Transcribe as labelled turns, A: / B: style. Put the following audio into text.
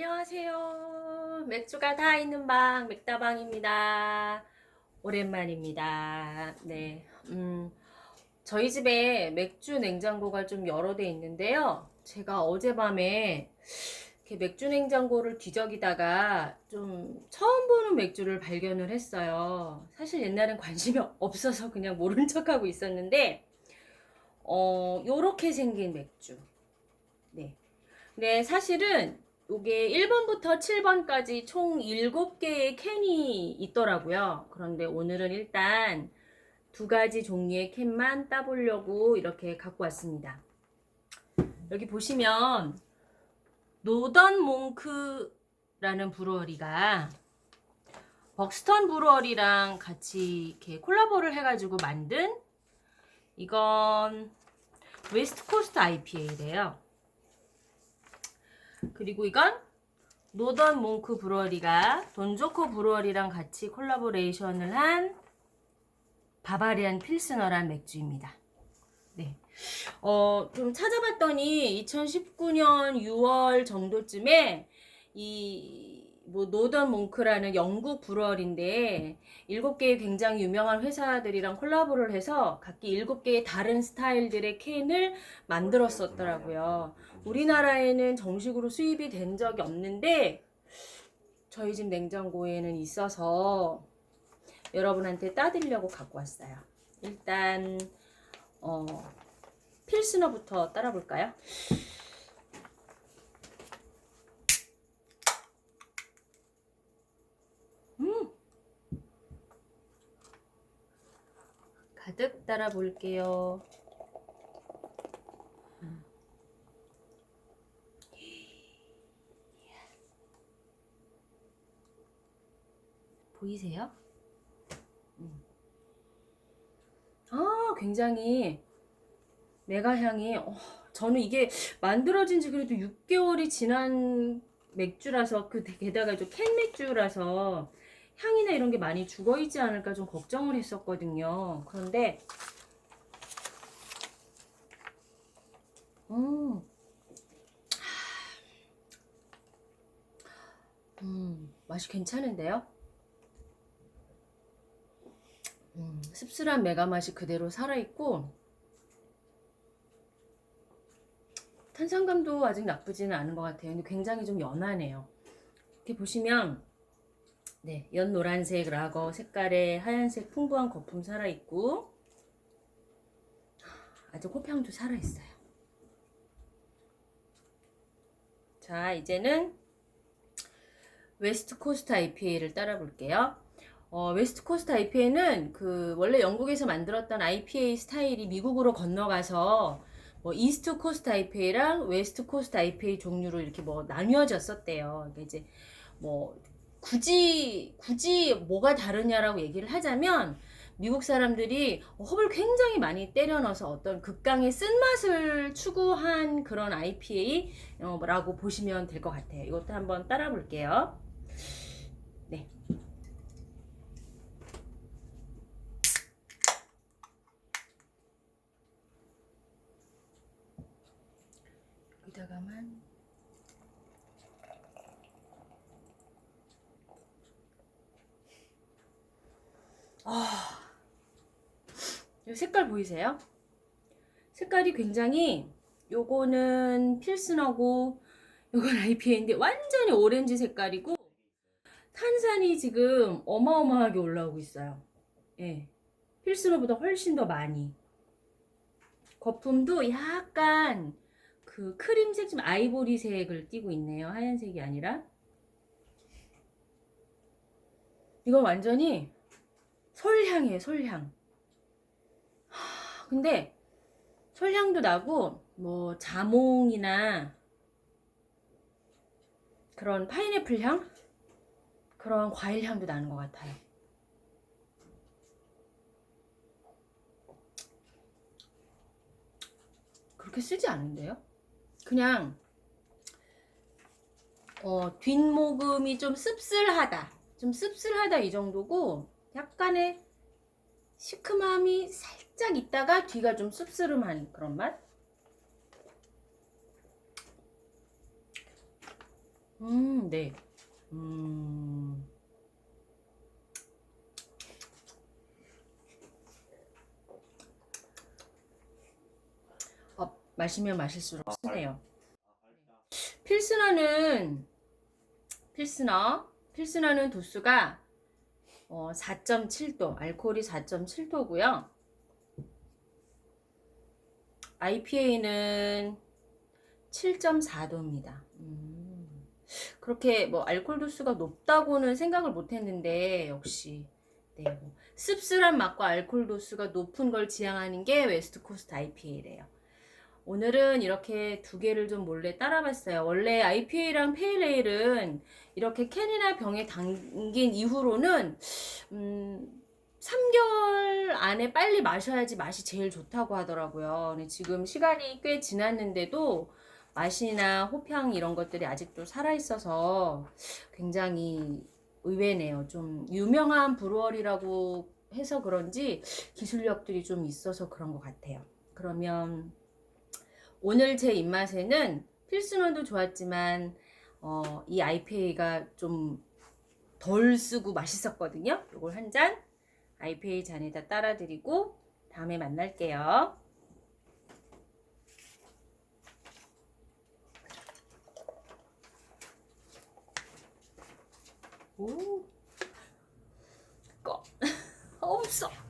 A: 안녕하세요. 맥주가 다 있는 방, 맥다방입니다. 오랜만입니다. 네. 음, 저희 집에 맥주 냉장고가 좀 여러 대 있는데요. 제가 어젯밤에 이렇게 맥주 냉장고를 뒤적이다가 좀 처음 보는 맥주를 발견을 했어요. 사실 옛날엔 관심이 없어서 그냥 모른 척하고 있었는데, 어, 요렇게 생긴 맥주. 네. 네, 사실은 요게 1번부터 7번까지 총 7개의 캔이 있더라고요. 그런데 오늘은 일단 두 가지 종류의 캔만 따보려고 이렇게 갖고 왔습니다. 여기 보시면 노던 몽크라는 브루어리가 벅스턴 브루어리랑 같이 이렇게 콜라보를 해가지고 만든 이건 웨스트 코스트 IPA래요. 그리고 이건 노던 몽크 브루어리가 돈조코 브루어리랑 같이 콜라보레이션을 한 바바리안 필스너란 맥주입니다. 네. 어, 좀 찾아봤더니 2019년 6월 정도쯤에 이 뭐 노던 몽크라는 영국 브루어리인데 일곱 개의 굉장히 유명한 회사들이랑 콜라보를 해서 각기 일곱 개의 다른 스타일들의 캔을 만들었었더라고요. 우리나라에는 정식으로 수입이 된 적이 없는데 저희 집 냉장고에는 있어서 여러분한테 따드리려고 갖고 왔어요. 일단 어, 필스너부터 따라 볼까요? 음. 가득 따라 볼게요. 보이세요? 음. 아, 굉장히 메가 향이 어, 저는 이게 만들어진 지 그래도 6개월이 지난 맥주라서 그 게다가 좀 캔 맥주라서 향이나 이런 게 많이 죽어 있지 않을까 좀 걱정을 했었거든요. 그런데 음. 음, 맛이 괜찮은데요? 음, 씁쓸한 메가 맛이 그대로 살아있고 탄산감도 아직 나쁘지는 않은 것 같아요. 근데 굉장히 좀 연하네요. 이렇게 보시면 네, 연 노란색 라거 색깔의 하얀색 풍부한 거품 살아있고 아주 호평도 살아있어요. 자, 이제는 웨스트 코스트 IPA를 따라 볼게요. 어, 웨스트 코스트 IPA는 그 원래 영국에서 만들었던 IPA 스타일이 미국으로 건너가서 뭐 이스트 코스트 IPA랑 웨스트 코스트 IPA 종류로 이렇게 뭐 나뉘어졌었대요. 그러니까 이제 뭐 굳이 굳이 뭐가 다르냐라고 얘기를 하자면 미국 사람들이 홉을 굉장히 많이 때려 넣어서 어떤 극강의 쓴맛을 추구한 그런 IPA라고 보시면 될 것 같아요. 이것도 한번 따라 볼게요. 네. 여기다가만 아, 이 색깔 보이세요? 색깔이 굉장히 요거는 필스너고 요건 IPA인데 완전히 오렌지 색깔이고 탄산이 지금 어마어마하게 올라오고 있어요. 예. 필스너보다 훨씬 더 많이. 거품도 약간 그 크림색 좀 아이보리색을 띠고 있네요. 하얀색이 아니라. 이건 완전히 솔향이에요, 솔향. 하, 근데 솔향도 나고 뭐 자몽이나 그런 파인애플 향? 그런 과일 향도 나는 것 같아요. 그렇게 쓰지 않은데요? 그냥 어, 뒷모금이 좀 씁쓸하다. 좀 씁쓸하다 이 정도고 약간의 시큼함이 살짝 있다가 뒤가 좀 씁쓸한 그런 맛? 음, 네. 음. 어, 마시면 마실수록 쓰네요. 필스너는 필스너 필스너는 도수가 어, 4.7도 알코올이 4.7도고요. IPA는 7.4도입니다. 음, 그렇게 뭐 알코올 도수가 높다고는 생각을 못했는데 역시 네, 뭐 씁쓸한 맛과 알코올 도수가 높은 걸 지향하는 게 웨스트 코스트 IPA래요. 오늘은 이렇게 두 개를 좀 몰래 따라봤어요. 원래 IPA랑 페일레일은 이렇게 캔이나 병에 담긴 이후로는 음, 3개월 안에 빨리 마셔야지 맛이 제일 좋다고 하더라고요. 지금 시간이 꽤 지났는데도 맛이나 호평 이런 것들이 아직도 살아있어서 굉장히 의외네요. 좀 유명한 브루어리라고 해서 그런지 기술력들이 좀 있어서 그런 것 같아요. 그러면 오늘 제 입맛에는 필수면도 좋았지만 어, 이 IPA가 좀 덜 쓰고 맛있었거든요. 이걸 한잔 아이페이 잔에다 따라 드리고 다음에 만날게요. 오, 꺼 없어.